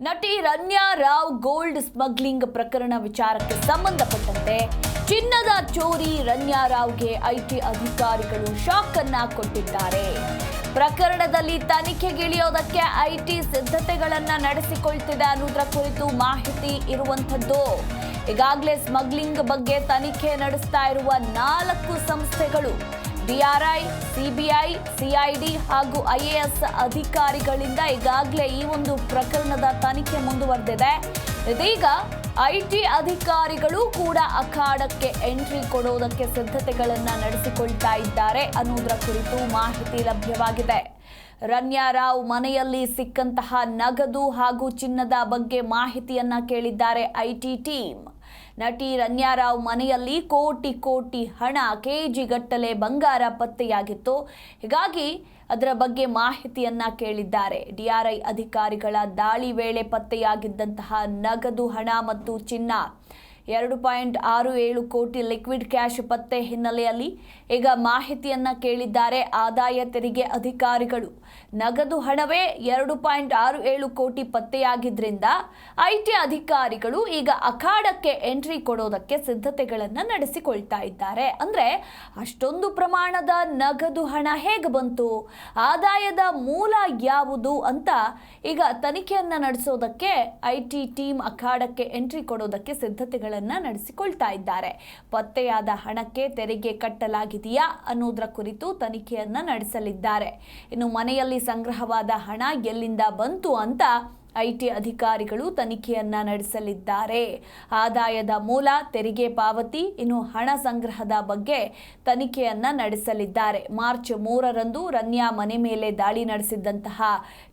ನಟಿ Ranya Rao gold smuggling ಪ್ರಕರಣ ವಿಚಾರಕ್ಕೆ ಸಂಬಂಧಪಟ್ಟಂತೆ ಚಿನ್ನದ ಚೋರಿ ರನ್ಯಾ ರಾವ್ಗೆ ಐಟಿ ಅಧಿಕಾರಿಗಳು ಶಾಕ್ ಅನ್ನ ಕೊಟ್ಟಿದ್ದಾರೆ. ಪ್ರಕರಣದಲ್ಲಿ ತನಿಖೆಗಿಳಿಯೋದಕ್ಕೆ ಐಟಿ ಸಿದ್ಧತೆಗಳನ್ನ ನಡೆಸಿಕೊಳ್ತಿದೆ ಅನ್ನೋದರ ಕುರಿತು ಮಾಹಿತಿ ಇರುವಂಥದ್ದು. ಈಗಾಗಲೇ ಸ್ಮಗ್ಲಿಂಗ್ ಬಗ್ಗೆ ತನಿಖೆ ನಡೆಸ್ತಾ ಇರುವ ನಾಲ್ಕು ಸಂಸ್ಥೆಗಳು ಡಿಆರ್ಐ, ಸಿಬಿಐ, ಸಿಐಡಿ ಹಾಗೂ ಐಎಎಸ್ ಅಧಿಕಾರಿಗಳಿಂದ ಈಗಾಗಲೇ ಈ ಒಂದು ಪ್ರಕರಣದ ತನಿಖೆ ಮುಂದುವರೆದಿದೆ. ಇದೀಗ ಐಟಿ ಅಧಿಕಾರಿಗಳು ಕೂಡ ಅಖಾಡಕ್ಕೆ ಎಂಟ್ರಿ ಕೊಡೋದಕ್ಕೆ ಸಿದ್ಧತೆಗಳನ್ನು ನಡೆಸಿಕೊಳ್ತಾ ಇದ್ದಾರೆ ಅನ್ನೋದರ ಕುರಿತು ಮಾಹಿತಿ ಲಭ್ಯವಾಗಿದೆ. ರನ್ಯಾ ರಾವ್ ಮನೆಯಲ್ಲಿ ಸಿಕ್ಕಂತಹ ನಗದು ಹಾಗೂ ಚಿನ್ನದ ಬಗ್ಗೆ ಮಾಹಿತಿಯನ್ನ ಕೇಳಿದ್ದಾರೆ ಐಟಿ ಟೀಮ್. ನಟಿ ರನ್ಯಾರಾವ್ ಮನೆಯಲ್ಲಿ ಕೋಟಿ ಕೋಟಿ ಹಣ ಕೆಜಿ ಗಟ್ಟಲೆ ಬಂಗಾರ ಪತ್ತೆಯಾಗಿತ್ತು. ಹೀಗಾಗಿ ಅದರ ಬಗ್ಗೆ ಮಾಹಿತಿಯನ್ನ ಕೇಳಿದ್ದಾರೆ. ಡಿಆರ್ಐ ಅಧಿಕಾರಿಗಳ ದಾಳಿ ವೇಳೆ ಪತ್ತೆಯಾಗಿದ್ದಂತಹ ನಗದು ಹಣ ಮತ್ತು ಚಿನ್ನ ಎರಡು ಪಾಯಿಂಟ್ ಆರು ಏಳು ಕೋಟಿ ಲಿಕ್ವಿಡ್ ಕ್ಯಾಶ್ ಪತ್ತೆ ಹಿನ್ನೆಲೆಯಲ್ಲಿ ಈಗ ಮಾಹಿತಿಯನ್ನ ಕೇಳಿದ್ದಾರೆ ಆದಾಯ ತೆರಿಗೆ ಅಧಿಕಾರಿಗಳು. ನಗದು ಹಣವೇ ಎರಡು ಪಾಯಿಂಟ್ ಆರು ಏಳು ಕೋಟಿ ಪತ್ತೆಯಾಗಿದ್ದರಿಂದ ಐಟಿ ಅಧಿಕಾರಿಗಳು ಈಗ ಅಖಾಡಕ್ಕೆ ಎಂಟ್ರಿ ಕೊಡೋದಕ್ಕೆ ಸಿದ್ಧತೆಗಳನ್ನು ನಡೆಸಿಕೊಳ್ತಾ ಇದ್ದಾರೆ. ಅಂದರೆ ಅಷ್ಟೊಂದು ಪ್ರಮಾಣದ ನಗದು ಹಣ ಹೇಗೆ ಬಂತು? ಆದಾಯದ ಮೂಲ ಯಾವುದು ಅಂತ ಈಗ ತನಿಖೆಯನ್ನು ನಡೆಸೋದಕ್ಕೆ ಐಟಿ ಟೀಮ್ ಅಖಾಡಕ್ಕೆ ಎಂಟ್ರಿ ಕೊಡೋದಕ್ಕೆ ಸಿದ್ಧತೆಗಳನ್ನ ನಡೆಸಿಕೊಳ್ತಾ ಇದ್ದಾರೆ. ಪತ್ತೆಯಾದ ಹಣಕ್ಕೆ ತೆರಿಗೆ ಕಟ್ಟಲಾಗಿದೆಯಾ ಅನ್ನೋದರ ಕುರಿತು ತನಿಖೆಯನ್ನ ನಡೆಸಲಿದ್ದಾರೆ. ಇನ್ನು ಮನೆಯಲ್ಲಿ ಸಂಗ್ರಹವಾದ ಹಣ ಎಲ್ಲಿಂದ ಬಂತು ಅಂತ ಐಟಿ ಅಧಿಕಾರಿಗಳು ತನಿಖೆಯನ್ನ ನಡೆಸಲಿದ್ದಾರೆ. ಆದಾಯದ ಮೂಲ, ತೆರಿಗೆ ಪಾವತಿ, ಇನ್ನು ಹಣ ಸಂಗ್ರಹದ ಬಗ್ಗೆ ತನಿಖೆಯನ್ನ ನಡೆಸಲಿದ್ದಾರೆ. ಮಾರ್ಚ್ ಮೂರರಂದು ರನ್ಯಾ ಮನೆ ಮೇಲೆ ದಾಳಿ ನಡೆಸಿದ್ದಂತಹ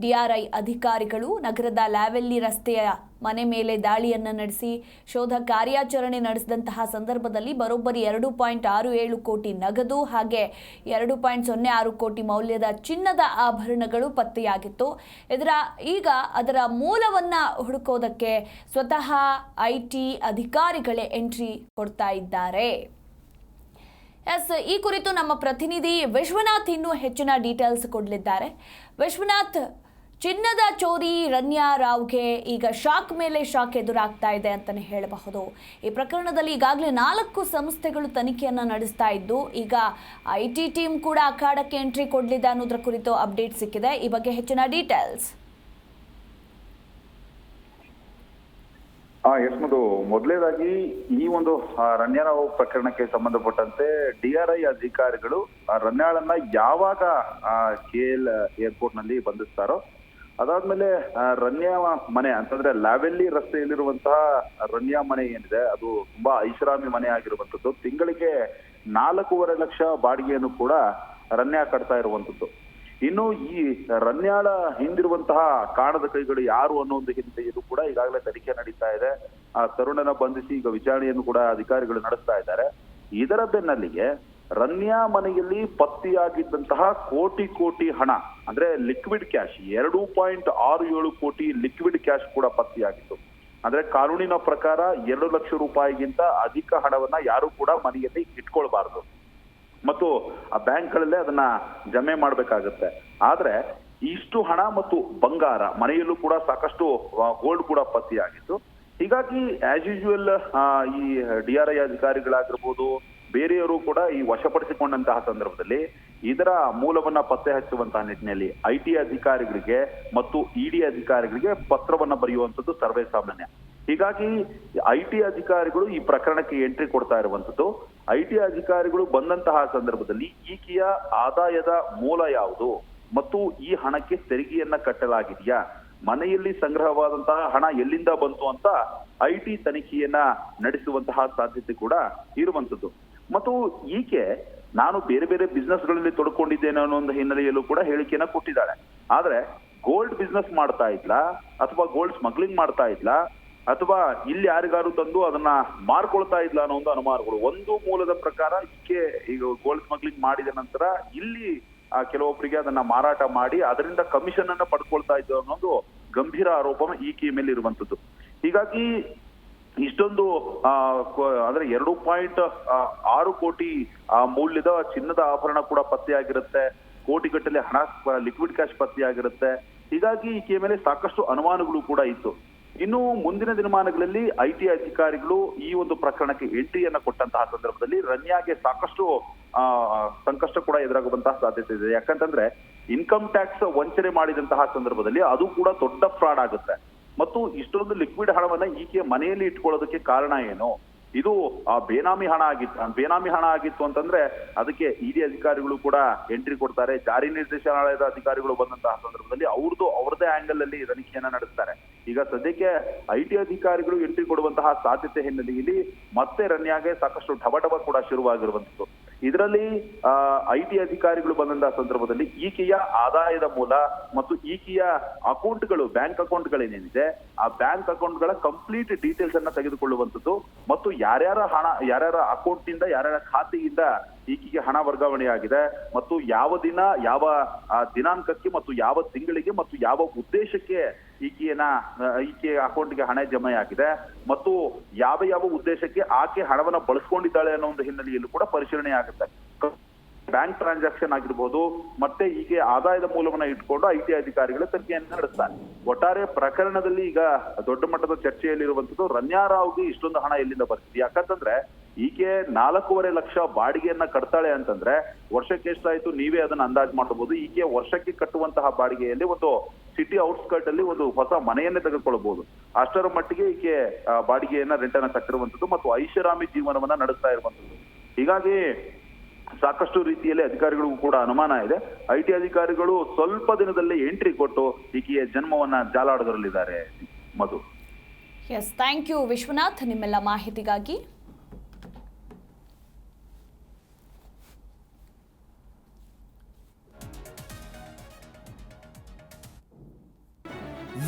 ಡಿಆರ್ಐ ಅಧಿಕಾರಿಗಳು ನಗರದ ಲ್ಯಾವೆಲ್ಲಿ ರಸ್ತೆಯ ಮನೆ ಮೇಲೆ ದಾಳಿಯನ್ನು ನಡೆಸಿ ಶೋಧ ಕಾರ್ಯಾಚರಣೆ ನಡೆಸಿದಂತಹ ಸಂದರ್ಭದಲ್ಲಿ ಬರೋಬ್ಬರಿ ಎರಡು ಪಾಯಿಂಟ್ ಆರು ಏಳು ಕೋಟಿ ನಗದು ಹಾಗೆ ಎರಡು ಪಾಯಿಂಟ್ ಸೊನ್ನೆ ಆರು ಕೋಟಿ ಮೌಲ್ಯದ ಚಿನ್ನದ ಆಭರಣಗಳು ಪತ್ತೆಯಾಗಿತ್ತು. ಇದರ ಈಗ ಅದರ ಮೂಲವನ್ನು ಹುಡುಕೋದಕ್ಕೆ ಸ್ವತಃ ಐ ಟಿ ಅಧಿಕಾರಿಗಳೇ ಎಂಟ್ರಿ ಕೊಡ್ತಾ ಇದ್ದಾರೆ. ಎಸ್, ಈ ಕುರಿತು ನಮ್ಮ ಪ್ರತಿನಿಧಿ ವಿಶ್ವನಾಥ್ ಇನ್ನೂ ಹೆಚ್ಚಿನ ಡೀಟೇಲ್ಸ್ ಕೊಡಲಿದ್ದಾರೆ. ವಿಶ್ವನಾಥ್ ಚಿನ್ನದ ಚೋರಿ ರನ್ಯಾ ರಾವ್ಗೆ ಈಗ ಶಾಕ್ ಮೇಲೆ ಶಾಕ್ ಎದುರಾಗ್ತಾ ಇದೆ ಅಂತಲೇ ಹೇಳಬಹುದು. ಈ ಪ್ರಕರಣದಲ್ಲಿ ಈಗಾಗಲೇ ನಾಲ್ಕು ಸಂಸ್ಥೆಗಳು ತನಿಖೆಯನ್ನು ನಡೆಸ್ತಾ ಇದ್ದು, ಈಗ ಐ ಟಿ ಟೀಮ್ ಕೂಡ ಅಖಾಡಕ್ಕೆ ಎಂಟ್ರಿ ಕೊಡಲಿದೆ ಅನ್ನೋದ್ರ ಕುರಿತು ಅಪ್ಡೇಟ್ ಸಿಕ್ಕಿದೆ. ಈ ಬಗ್ಗೆ ಹೆಚ್ಚಿನ ಡೀಟೇಲ್ಸ್. ಮಧು. ಮೊದಲೇದಾಗಿ ಈ ಒಂದು ರನ್ಯಾರಾವ್ ಪ್ರಕರಣಕ್ಕೆ ಸಂಬಂಧಪಟ್ಟಂತೆ ಡಿಆರ್ಐ ಅಧಿಕಾರಿಗಳು ರನ್ಯಾಳನ್ನ ಯಾವಾಗ ಕೆಎಲ್ ಏರ್ಪೋರ್ಟ್ನಲ್ಲಿ ಬಂಧಿಸ್ತಾರೋ ಅದಾದ್ಮೇಲೆ ರನ್ಯ ಮನೆ, ಅಂತಂದ್ರೆ ಲ್ಯಾವೆಲ್ಲಿ ರಸ್ತೆಯಲ್ಲಿರುವಂತಹ ರನ್ಯಾ ಮನೆ ಏನಿದೆ, ಅದು ತುಂಬಾ ಐಷಾರಾಮಿ ಮನೆ ಆಗಿರುವಂತದ್ದು ತಿಂಗಳಿಗೆ ನಾಲ್ಕೂವರೆ ಲಕ್ಷ ಬಾಡಿಗೆಯನ್ನು ಕೂಡ ರನ್ಯಾ ಕಟ್ತಾ ಇರುವಂತದ್ದು ಇನ್ನು ಈ ರನ್ಯಾಳ ಹಿಂದಿರುವಂತಹ ಕಾಣದ ಕೈಗಳು ಯಾರು ಅನ್ನೋ ಒಂದು ಹಿನ್ನೆಲೆಯಲ್ಲೂ ಕೂಡ ಈಗಾಗಲೇ ತನಿಖೆ ನಡೀತಾ ಇದೆ. ಆ, ತರುಣನ ಬಂಧಿಸಿ ಈಗ ವಿಚಾರಣೆಯನ್ನು ಕೂಡ ಅಧಿಕಾರಿಗಳು ನಡೆಸ್ತಾ ಇದ್ದಾರೆ. ಇದರ ಬೆನ್ನಲ್ಲಿಗೆ ರನ್ಯಾ ಮನೆಯಲ್ಲಿ ಪತ್ತೆಯಾಗಿದ್ದಂತಹ ಕೋಟಿ ಕೋಟಿ ಹಣ ಅಂದ್ರೆ ಲಿಕ್ವಿಡ್ ಕ್ಯಾಶ್ ಎರಡು ಪಾಯಿಂಟ್ ಆರು ಏಳು ಕೋಟಿ ಲಿಕ್ವಿಡ್ ಕ್ಯಾಶ್ ಕೂಡ ಪತ್ತೆಯಾಗಿತ್ತು. ಅಂದ್ರೆ ಕಾನೂನಿನ ಪ್ರಕಾರ ಎರಡು ಲಕ್ಷ ರೂಪಾಯಿಗಿಂತ ಅಧಿಕ ಹಣವನ್ನ ಯಾರು ಕೂಡ ಮನೆಯಲ್ಲಿ ಇಟ್ಕೊಳ್ಬಾರ್ದು. ಮತ್ತು ಆ ಬ್ಯಾಂಕ್ಗಳಲ್ಲೇ ಅದನ್ನ ಜಮೆ ಮಾಡ್ಬೇಕಾಗತ್ತೆ. ಆದ್ರೆ ಇಷ್ಟು ಹಣ ಮತ್ತು ಬಂಗಾರ ಮನೆಯಲ್ಲೂ ಕೂಡ ಸಾಕಷ್ಟು ಗೋಲ್ಡ್ ಕೂಡ ಪತ್ತೆಯಾಗಿತ್ತು. ಹೀಗಾಗಿ ಆಸ್ ಯೂಶುವಲ್ ಈ, ಡಿ ಆರ್ ಐ ಅಧಿಕಾರಿಗಳಾಗಿರ್ಬೋದು ಬೇರೆಯವರು ಕೂಡ ಈ ವಶಪಡಿಸಿಕೊಂಡಂತಹ ಸಂದರ್ಭದಲ್ಲಿ ಇದರ ಮೂಲವನ್ನ ಪತ್ತೆ ಹಚ್ಚುವಂತಹ ನಿಟ್ಟಿನಲ್ಲಿ ಐ ಟಿ ಅಧಿಕಾರಿಗಳಿಗೆ ಮತ್ತು ಇಡಿ ಅಧಿಕಾರಿಗಳಿಗೆ ಪತ್ರವನ್ನ ಬರೆಯುವಂಥದ್ದು ಸರ್ವೇ ಸಾಮಾನ್ಯ. ಹೀಗಾಗಿ ಐ ಟಿ ಅಧಿಕಾರಿಗಳು ಈ ಪ್ರಕರಣಕ್ಕೆ ಎಂಟ್ರಿ ಕೊಡ್ತಾ ಇರುವಂಥದ್ದು. ಐ ಟಿ ಅಧಿಕಾರಿಗಳು ಬಂದಂತಹ ಸಂದರ್ಭದಲ್ಲಿ ಈಕೆಯ ಆದಾಯದ ಮೂಲ ಯಾವುದು ಮತ್ತು ಈ ಹಣಕ್ಕೆ ತೆರಿಗೆಯನ್ನ ಕಟ್ಟಲಾಗಿದೆಯಾ? ಮನೆಯಲ್ಲಿ ಸಂಗ್ರಹವಾದಂತಹ ಹಣ ಎಲ್ಲಿಂದ ಬಂತು ಅಂತ ಐ ಟಿ ತನಿಖೆಯನ್ನ ನಡೆಸುವಂತಹ ಸಾಧ್ಯತೆ ಕೂಡ ಇರುವಂತದ್ದು ಮತ್ತು ಈಕೆ ನಾನು ಬೇರೆ ಬೇರೆ ಬಿಸ್ನೆಸ್ಗಳಲ್ಲಿ ತೊಡ್ಕೊಂಡಿದ್ದೇನೆ ಅನ್ನೋ ಒಂದು ಹಿನ್ನೆಲೆಯಲ್ಲೂ ಕೂಡ ಹೇಳಿಕೆಯನ್ನ ಕೊಟ್ಟಿದ್ದಾಳೆ. ಆದ್ರೆ ಗೋಲ್ಡ್ ಬಿಸ್ನೆಸ್ ಮಾಡ್ತಾ ಇದ್ಲಾ? ಅಥವಾ ಗೋಲ್ಡ್ ಸ್ಮಗ್ಲಿಂಗ್ ಮಾಡ್ತಾ ಇದ್ಲಾ? ಅಥವಾ ಇಲ್ಲಿ ಯಾರಿಗಾರು ತಂದು ಅದನ್ನ ಮಾರ್ಕೊಳ್ತಾ ಇದ್ಲ ಅನ್ನೋ ಒಂದು ಅನುಮಾನಗಳು? ಒಂದು ಮೂಲದ ಪ್ರಕಾರ ಈಕೆ ಈಗ ಗೋಲ್ಡ್ ಸ್ಮಗ್ಲಿಂಗ್ ಮಾಡಿದ ನಂತರ ಇಲ್ಲಿ ಕೆಲವೊಬ್ಬರಿಗೆ ಅದನ್ನ ಮಾರಾಟ ಮಾಡಿ ಅದರಿಂದ ಕಮಿಷನ್ ಅನ್ನ ಪಡ್ಕೊಳ್ತಾ ಇದ್ದ ಅನ್ನೋದು ಗಂಭೀರ ಆರೋಪ ಈಕೆಯ ಮೇಲೆ ಇರುವಂತದ್ದು ಹೀಗಾಗಿ ಇಷ್ಟೊಂದು ಅಂದ್ರೆ ಎರಡು ಪಾಯಿಂಟ್ ಆರು ಕೋಟಿ ಮೌಲ್ಯದ ಚಿನ್ನದ ಆಭರಣ ಕೂಡ ಪತ್ತೆಯಾಗಿರುತ್ತೆ. ಕೋಟಿಗಟ್ಟಲೆ ಹಣ ಲಿಕ್ವಿಡ್ ಕ್ಯಾಶ್ ಪತ್ತೆಯಾಗಿರುತ್ತೆ. ಹೀಗಾಗಿ ಈಕೆಯ ಮೇಲೆ ಸಾಕಷ್ಟು ಅನುಮಾನಗಳು ಕೂಡ ಇತ್ತು. ಇನ್ನು ಮುಂದಿನ ದಿನಮಾನಗಳಲ್ಲಿ ಐ ಟಿ ಅಧಿಕಾರಿಗಳು ಈ ಒಂದು ಪ್ರಕರಣಕ್ಕೆ ಎಂಟ್ರಿಯನ್ನ ಕೊಟ್ಟಂತಹ ಸಂದರ್ಭದಲ್ಲಿ ರನ್ಯಾಗೆ ಸಾಕಷ್ಟು ಸಂಕಷ್ಟ ಕೂಡ ಎದುರಾಗುವಂತಹ ಸಾಧ್ಯತೆ ಇದೆ. ಯಾಕಂತಂದ್ರೆ, ಇನ್ಕಮ್ ಟ್ಯಾಕ್ಸ್ ವಂಚನೆ ಮಾಡಿದಂತಹ ಸಂದರ್ಭದಲ್ಲಿ ಅದು ಕೂಡ ದೊಡ್ಡ ಫ್ರಾಡ್ ಆಗುತ್ತೆ. ಮತ್ತು ಇಷ್ಟೊಂದು ಲಿಕ್ವಿಡ್ ಹಣವನ್ನ ಈಕೆ ಮನೆಯಲ್ಲಿ ಇಟ್ಕೊಳ್ಳೋದಕ್ಕೆ ಕಾರಣ ಏನು? ಇದು ಆ ಬೇನಾಮಿ ಹಣ ಆಗಿತ್ತು ಬೇನಾಮಿ ಹಣ ಆಗಿತ್ತು ಅಂತಂದ್ರೆ ಅದಕ್ಕೆ ಇಡಿ ಅಧಿಕಾರಿಗಳು ಕೂಡ ಎಂಟ್ರಿ ಕೊಡ್ತಾರೆ. ಜಾರಿ ನಿರ್ದೇಶನಾಲಯದ ಅಧಿಕಾರಿಗಳು ಬಂದಂತಹ ಸಂದರ್ಭದಲ್ಲಿ ಅವ್ರದ್ದು ಅವ್ರದೇ ಆಂಗಲ್ ಅಲ್ಲಿ ತನಿಖೆಯನ್ನ ನಡೆಸ್ತಾರೆ. ಈಗ ಸದ್ಯಕ್ಕೆ ಐ ಟಿ ಅಧಿಕಾರಿಗಳು ಎಂಟ್ರಿ ಕೊಡುವಂತಹ ಸಾಧ್ಯತೆ ಹಿನ್ನೆಲೆಯಲ್ಲಿ ಮತ್ತೆ ರನ್ಯಾಗೆ ಸಾಕಷ್ಟು ಢಬ ಕೂಡ ಶುರುವಾಗಿರುವಂತದ್ದು ಇದರಲ್ಲಿ ಐ ಟಿ ಅಧಿಕಾರಿಗಳು ಬಂದಂತಹ ಸಂದರ್ಭದಲ್ಲಿ ಈಕೆಯ ಆದಾಯದ ಮೂಲ ಮತ್ತು ಈಕೆಯ ಅಕೌಂಟ್ಗಳು, ಬ್ಯಾಂಕ್ ಅಕೌಂಟ್ಗಳೇನೇನಿದೆ, ಆ ಬ್ಯಾಂಕ್ ಅಕೌಂಟ್ಗಳ ಕಂಪ್ಲೀಟ್ ಡೀಟೇಲ್ಸ್ ಅನ್ನ ತೆಗೆದುಕೊಳ್ಳುವಂಥದ್ದು ಮತ್ತು ಯಾರ್ಯಾರ ಹಣ, ಯಾರ್ಯಾರ ಅಕೌಂಟ್ನಿಂದ ಯಾರ್ಯಾರ ಖಾತೆಯಿಂದ ಈಕೆಗೆ ಹಣ ವರ್ಗಾವಣೆ ಆಗಿದೆ ಮತ್ತು ಯಾವ ದಿನ, ಯಾವ ದಿನಾಂಕಕ್ಕೆ ಮತ್ತು ಯಾವ ತಿಂಗಳಿಗೆ ಮತ್ತು ಯಾವ ಉದ್ದೇಶಕ್ಕೆ ಈಕೆಯನ್ನ ಈಕೆ ಅಕೌಂಟ್ಗೆ ಹಣ ಜಮೆ ಆಗಿದೆ ಮತ್ತು ಯಾವ ಯಾವ ಉದ್ದೇಶಕ್ಕೆ ಆಕೆ ಹಣವನ್ನ ಬಳಸ್ಕೊಂಡಿದ್ದಾಳೆ ಅನ್ನೋ ಒಂದು ಹಿನ್ನೆಲೆಯಲ್ಲೂ ಕೂಡ ಪರಿಶೀಲನೆ ಆಗುತ್ತೆ. ಬ್ಯಾಂಕ್ ಟ್ರಾನ್ಸಾಕ್ಷನ್ ಆಗಿರ್ಬೋದು, ಮತ್ತೆ ಹೀಗೆ ಆದಾಯದ ಮೂಲವನ್ನ ಇಟ್ಕೊಂಡು ಐ ಟಿ ಅಧಿಕಾರಿಗಳು ತನಿಖೆಯನ್ನು ನಡೆಸ್ತಾರೆ. ಒಟ್ಟಾರೆ ಪ್ರಕರಣದಲ್ಲಿ ಈಗ ದೊಡ್ಡ ಮಟ್ಟದ ಚರ್ಚೆಯಲ್ಲಿರುವಂತದ್ದು ರನ್ಯಾರಾವ್ಗೆ ಇಷ್ಟೊಂದು ಹಣ ಎಲ್ಲಿಂದ ಬರ್ತಿದೆ? ಯಾಕಂತಂದ್ರೆ ಈಕೆ ನಾಲ್ಕೂವರೆ ಲಕ್ಷ ಬಾಡಿಗೆಯನ್ನ ಕಟ್ತಾಳೆ ಅಂತಂದ್ರೆ ವರ್ಷಕ್ಕೆ ಎಷ್ಟಾಯ್ತು? ನೀವೇ ಅದನ್ನ ಅಂದಾಜು ಮಾಡಬಹುದು ಈಕೆ ವರ್ಷಕ್ಕೆ ಕಟ್ಟುವಂತಹ ಬಾಡಿಗೆಯಲ್ಲಿ ಒಂದು ಸಿಟಿ ಔಟ್ಸ್ಕರ್ಟ್ ಅಲ್ಲಿ ಒಂದು ಹೊಸ ಮನೆಯನ್ನೇ ತೆಗೆದುಕೊಳ್ಳಬಹುದು. ಅಷ್ಟರ ಮಟ್ಟಿಗೆ ಈಕೆ ಬಾಡಿಗೆಯನ್ನ ರೆಂಟನ್ನ ಕಟ್ಟಿರುವಂತದ್ದು ಮತ್ತು ಐಷಾರಾಮಿ ಜೀವನವನ್ನ ನಡೆಸ್ತಾ ಇರುವಂತದ್ದು ಹೀಗಾಗಿ ಸಾಕಷ್ಟು ರೀತಿಯಲ್ಲಿ ಅಧಿಕಾರಿಗಳಿಗೂ ಕೂಡ ಅನುಮಾನ ಇದೆ. ಐ ಟಿ ಅಧಿಕಾರಿಗಳು ಸ್ವಲ್ಪ ದಿನದಲ್ಲಿ ಎಂಟ್ರಿ ಕೊಟ್ಟು ಈಕೆಯ ಜನ್ಮವನ್ನ ಜಾಲಾಡದರಲ್ಲಿದ್ದಾರೆ Madhu. Yes thank you Vishwanath. ನಿಮ್ಮೆಲ್ಲ ಮಾಹಿತಿಗಾಗಿ